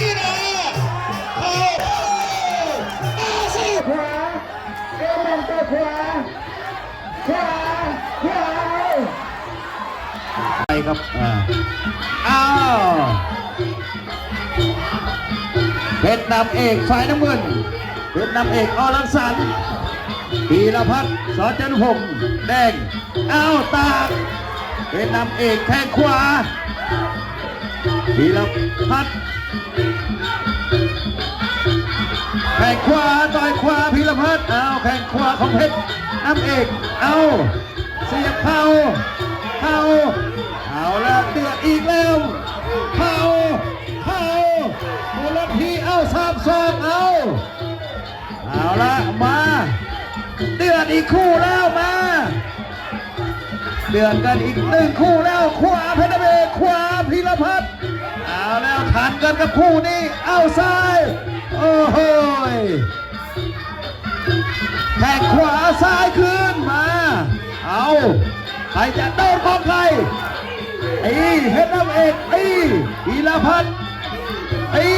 เไปครับอ้าวเพชรนำเอกสายน้ำเงินเพชรนำเอกอลังสันปีรพัฒน์สจันพงแดงอ้าวตากเป็นนำเอกแทงขวา ปีละพัฒน์แข้งขวาต่อยขวาพีรพัฒน์อ้าแข้งขวาของเพชรน้ำเอกเอาเสียบเข่าเข่าเอาแล้วเดือดอีกแล้วเข่าเข่ามูลทีเอาสามสองเอาเอาละมาเดือดอีกคู่แล้วมาเดือดกันอีกหนึ่งคู่แล้วขวาเพชรเบขวาพีรพัฒน์ เอาแล้วทันกันกับคู่นี้ เอาซ้าย โอ้โหยแทงขวาซ้ายขึ้นมา เอาใครจะโดนของใครตีเพชรน้ำเอกตีพีรพัฒน์ตี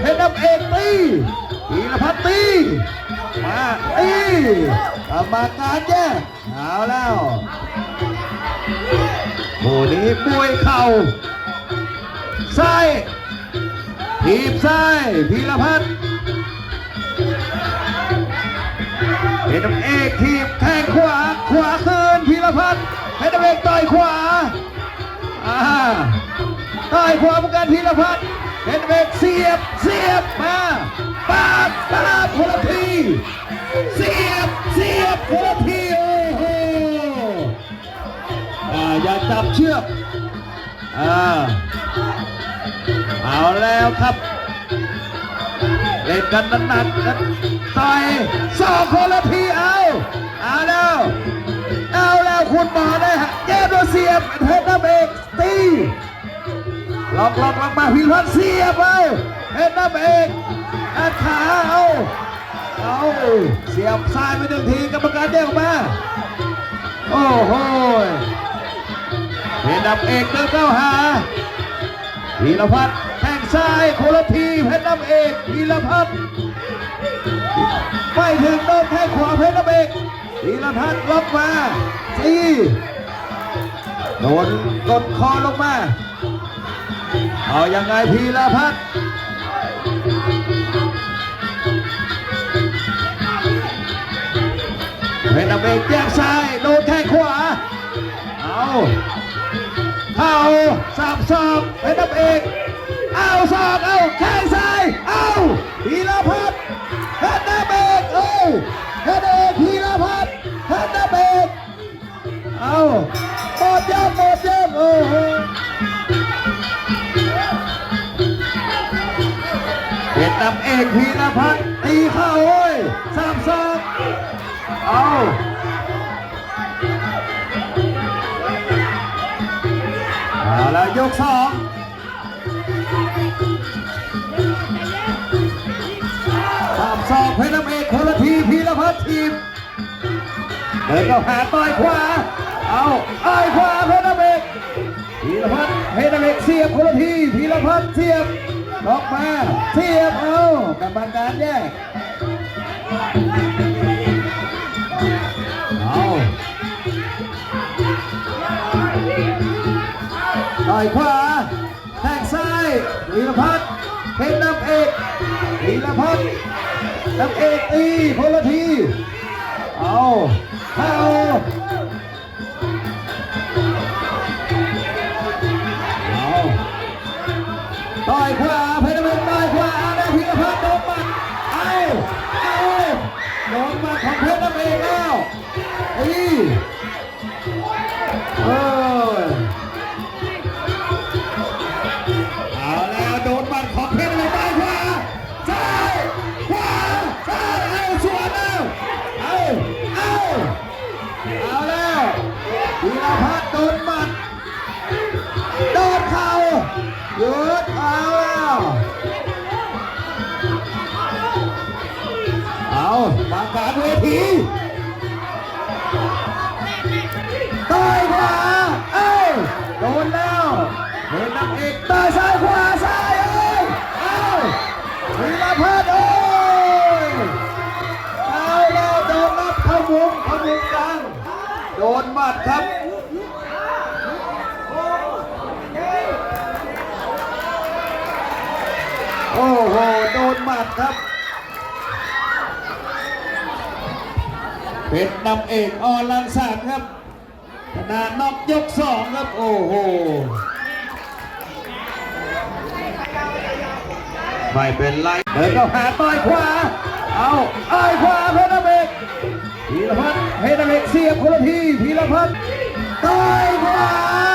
เพชรน้ำเอกตีพีรพัฒน์ตีมาตีกรรมการแยกเอาแล้วคู่นี้มวยเข่า ซ้ายทีบซ้ายพีรพัฒน์เพชรน้ำเอกทีบแข้งขวา ขวาคืนพีรพัฒน์เพชรน้ำเอกต่อยขวาอ่าต่อยขวาเหมือนกันพีรพัฒน์เพชรเอกเสียบ เสียบมาปาดปาดคนละทีเสียบ เสียบคนละทีโอ้โหออย่าจับเชือกอ่า เอาแล้วครับเล่นกันหนักๆกันต่อยสองคนละทีเอาเอาแล้วเอาแล้วคุณหมอได้ฮะแก้ตัวเสียบเพชรน้ำเอกตีล็อกล็อกล็อกมาพิพัฒน์เสียบเอาเพชรน้ำเอกอัดขาเอาเอาเสียบซ้ายไปหนึ่งทีกรรมการเด้งออกมาโอ้โหเพชรน้ำเอกเดินเข้าหาพีรพัฒน์ แทงซ้ายคนละทีเพชรน้ำเอกพีรพัฒน์ไม่ถึงโดนแข้งขวาเพชรน้ำเอกธีรพัฒน์ล็อกมาตีโดนกดคอลงมา เอายังไงพีรพัฒน์เพชรน้ำเอกแยกซ้ายโดนแข้งขวา เอาเข้าสับศอกเพชรน้ำเอก เอาศอกเอาแข้งซ้ายเอาพีรพัฒน์เพชรน้ำเอกเอาเพชรเอกพีรพัฒน์เพชรน้ำเอกเอาหมดยกหมดยกโอ้โหเพชรน้ำเอกพีรพัฒน์ตีเข้าโอ้ยสามศอกเอาเอาแล้วยกสอง เดินเข้าหาต่อยขวา เอาอ้อยขวาเพชรน้ำเอกพีรพัฒน์เพชรน้ำเอกเสียบคนละทีพีรพัฒน์เสียบล็อกมาเสียบเอากรรมการแยกเอาต่อยขวาแทงซ้ายพีรพัฒน์เพชรนำเอกพีรพัฒน์นักเอกตีคนละทีเอา เข้าเอาต่อยขวาเพชรเวทต่อยขวาได้พิรพัฒน์โดนมัดเอาเอาโดนมัดของเพชรน้ำเอกแล้วอีเออ โดนหมัดโดนเข่าหยุดเอาแล้วเอามากลางเวทีต่อยขวาเอ้ยโดนแล้วเป็นนักเอกต่อยซ้ายขวาซ้ายเอ้ยเอาวีรพัฒน์โอ้ยเอาแล้วโดนนับเข้ามุมเข้ามุมกลางโดนหมัดครับ ดครับเพชรนำเอกอลังสารครับขนาดนอกยกสองครับ โอ้โหไม่เป็นไรเดินเข้าหาต่อยขวา เอาอ้อยขวาเพชรนำเอกพีรพัฒน์เพชรนำเอกเสียบคนละทีพีรพัฒน์ต่อยขวา